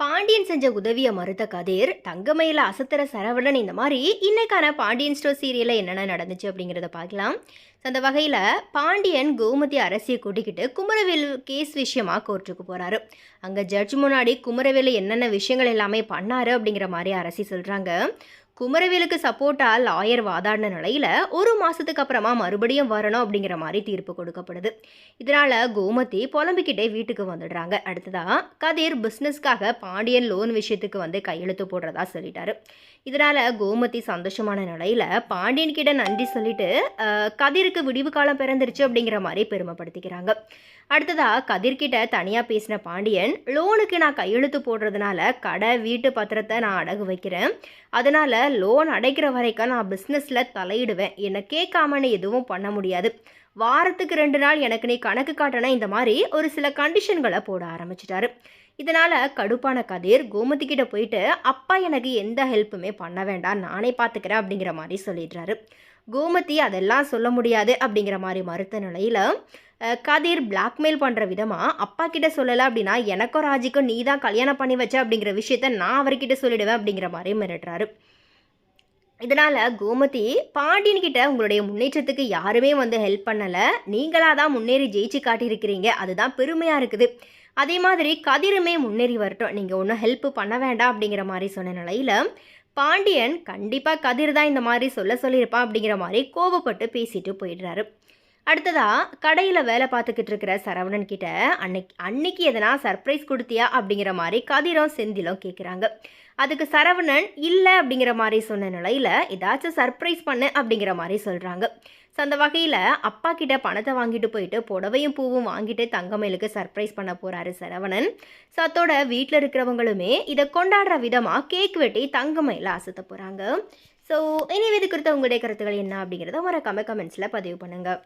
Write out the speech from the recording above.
பாண்டியன் செஞ்ச உதவியை மறுத்த கதிர் தங்கமயில அசத்துற சரவணன் இந்த மாதிரி இன்னைக்கான பாண்டியன் ஸ்டோர் சீரியலில் என்னென்ன நடந்துச்சு அப்படிங்கிறத பார்க்கலாம். அந்த வகையில் பாண்டியன் கோமதி அரசியை கூட்டிக்கிட்டு குமரவேலு கேஸ் விஷயமா கோர்ட்டுக்கு போகிறாரு அங்கே ஜட்ஜ் முன்னாடி குமரவேலு என்னென்ன விஷயங்கள் எல்லாமே பண்ணாரு அப்படிங்கிற மாதிரி அரசி சொல்கிறாங்க குமரவேலுக்கு சப்போர்ட்டாக லாயர் வாதாடின நிலையில் ஒரு மாதத்துக்கு அப்புறமா மறுபடியும் வரணும் அப்படிங்கிற மாதிரி தீர்ப்பு கொடுக்கப்படுது. இதனால் கோமதி புலம்பிக்கிட்டே வீட்டுக்கு வந்துடுறாங்க. அடுத்ததாக கதிர் பிஸ்னஸ்க்காக பாண்டியன் லோன் விஷயத்துக்கு வந்து கையெழுத்து போடுறதா சொல்லிட்டாரு. இதனால் கோமதி சந்தோஷமான நிலையில் பாண்டியன்கிட்ட நன்றி சொல்லிட்டு கதிருக்கு விடிவு காலம் பிறந்துருச்சு அப்படிங்கிற மாதிரி பெருமைப்படுத்திக்கிறாங்க. அடுத்ததாக கதிர்கிட்ட தனியாக பேசின பாண்டியன் லோனுக்கு நான் கையெழுத்து போடுறதுனால கடை வீட்டு பத்திரத்தை நான் அடகு வைக்கிறேன். அதனால் லோன் அடைக்கிற வரைக்கும் நான் பிஸ்னஸில் தலையிடுவேன். என்னை கேட்காமன்னு எதுவும் பண்ண முடியாது. வாரத்துக்கு ரெண்டு நாள் எனக்கு நீ கணக்கு காட்டினா இந்த மாதிரி ஒரு சில கண்டிஷன்களை போட ஆரம்பிச்சிட்டாரு. இதனால் கடுப்பான கதிர் கோமதி கிட்ட போயிட்டு அப்பா எனக்கு எந்த ஹெல்ப்புமே பண்ண வேண்டாம். நானே பார்த்துக்கிறேன் அப்படிங்கிற மாதிரி சொல்லிடுறாரு. கோமதி அதெல்லாம் சொல்ல முடியாது அப்படிங்கிற மாதிரி மறுத்த நிலையில் கதிர் பிளாக்மெயில் பண்ணுற விதமாக அப்பா கிட்ட சொல்லலை அப்படின்னா எனக்கும் ராஜிக்கும் நீ தான் கல்யாணம் பண்ணி வச்ச அப்படிங்கிற விஷயத்த நான் அவர்கிட்ட சொல்லிடுவேன் அப்படிங்கிற மாதிரி மிரட்டுறாரு. இதனால் கோமதி பாண்டியன்கிட்ட உங்களுடைய முன்னேற்றத்துக்கு யாருமே வந்து ஹெல்ப் பண்ணலை. நீங்களாக தான் முன்னேறி ஜெயிச்சு காட்டியிருக்கிறீங்க. அதுதான் பெருமையாக இருக்குது. அதே மாதிரி கதிருமே முன்னேறி வரட்டும். நீங்கள் ஒன்றும் ஹெல்ப் பண்ண வேண்டாம் அப்படிங்கிற மாதிரி சொன்ன நிலையில் பாண்டியன் கண்டிப்பாக கதிர் தான் இந்த மாதிரி சொல்ல சொல்லியிருப்பான் அப்படிங்கிற மாதிரி கோபப்பட்டு பேசிட்டு போயிடுறாரு. அடுத்ததாக கடையில் வேலை பார்த்துக்கிட்டு இருக்கிற சரவணன் கிட்ட அன்னைக்கு அன்னைக்கு எதனா சர்ப்ரைஸ் கொடுத்தியா அப்படிங்கிற மாதிரி கதிரும் செந்திலும் கேட்குறாங்க அதுக்கு சரவணன் இல்லை அப்படிங்கிற மாதிரி சொன்ன நிலையில் ஏதாச்சும் சர்ப்ரைஸ் பண்ணு அப்படிங்கிற மாதிரி சொல்கிறாங்க ஸோ அந்த வகையில் அப்பா கிட்ட பணத்தை வாங்கிட்டு போயிட்டு புடவையும் பூவும் வாங்கிட்டு தங்கமேலுக்கு சர்ப்ரைஸ் பண்ண போகிறாரு சரவணன். ஸோ அதோட வீட்டில் இருக்கிறவங்களுமே இதை கொண்டாடுற விதமாக கேக் வெட்டி தங்கமயில அசத்த போகிறாங்க ஸோ இனி இது குறித்த உங்களுடைய கருத்துக்கள் என்ன அப்படிங்கிறத மறக்காம கமெண்ட்ஸில் பதிவு பண்ணுங்கள்